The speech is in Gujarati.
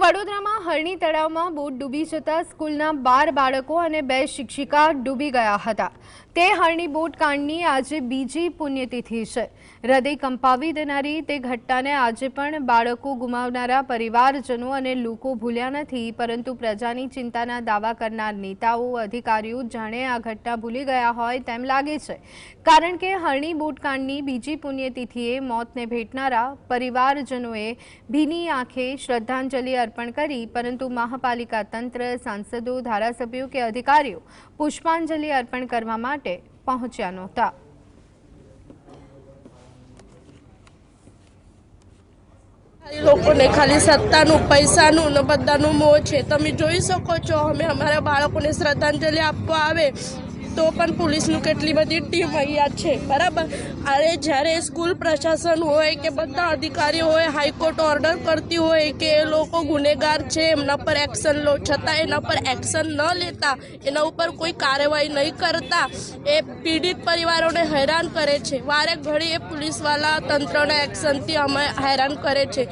વડોદરામાં હરણી તળાવમાં બોટ ડૂબી જતા સ્કૂલના બાર બાળકો અને બે શિક્ષિકા ડૂબી ગયા હતા. તે હરણી બોટ કાંડની આજે બીજી પુણ્યતિથિ છે. હૃદય કંપાવી દેનારી તે ઘટનાને આજે પણ બાળકો ગુમાવનારા પરિવારજનો અને લોકો ભૂલ્યા નથી, પરંતુ પ્રજાની ચિંતાના દાવા કરનાર નેતાઓ, અધિકારીઓ જાણે આ ઘટના ભૂલી ગયા હોય તેમ લાગે છે. કારણ કે હરણી બોટકાંડની બીજી પુણ્યતિથિએ મોતને ભેટનારા પરિવારજનોએ ભીની આંખે શ્રદ્ધાંજલિ અર્પણ કરી, પરંતુ મહાપાલિકા તંત્ર, સાંસદો, ધારાસભ્યો કે અધિકારીઓ પુષ્પાંજલિ અર્પણ કરવા માટે પહોંચ્યા નહોતા. લોકોને ખાલી સત્તાનું, પૈસાનું ને બધાનું મોહ છે. તમે જોઈ શકો છો, અમે અમારા બાળકોને શ્રદ્ધાંજલિ આપવા આવે. તો પણ પોલીસનું કેટલી બધી ટીમ અહીંયા છે. બરાબર? અરે જ્યારે સ્કૂલ પ્રશાસન હોય કે બધા અધિકારીઓ હોય, હાઈકોર્ટ ઓર્ડર કરતી હોય કે એ લોકો ગુનેગાર છે, એમના પર એક્શન લો, છતાં એના પર એક્શન ન લેતા, એના ઉપર કોઈ કાર્યવાહી નહીં કરતા, એ પીડિત પરિવારોને હેરાન કરે છે. વારે ઘડી એ પોલીસવાળા તંત્રના એક્શનથી અમે હેરાન કરે છે.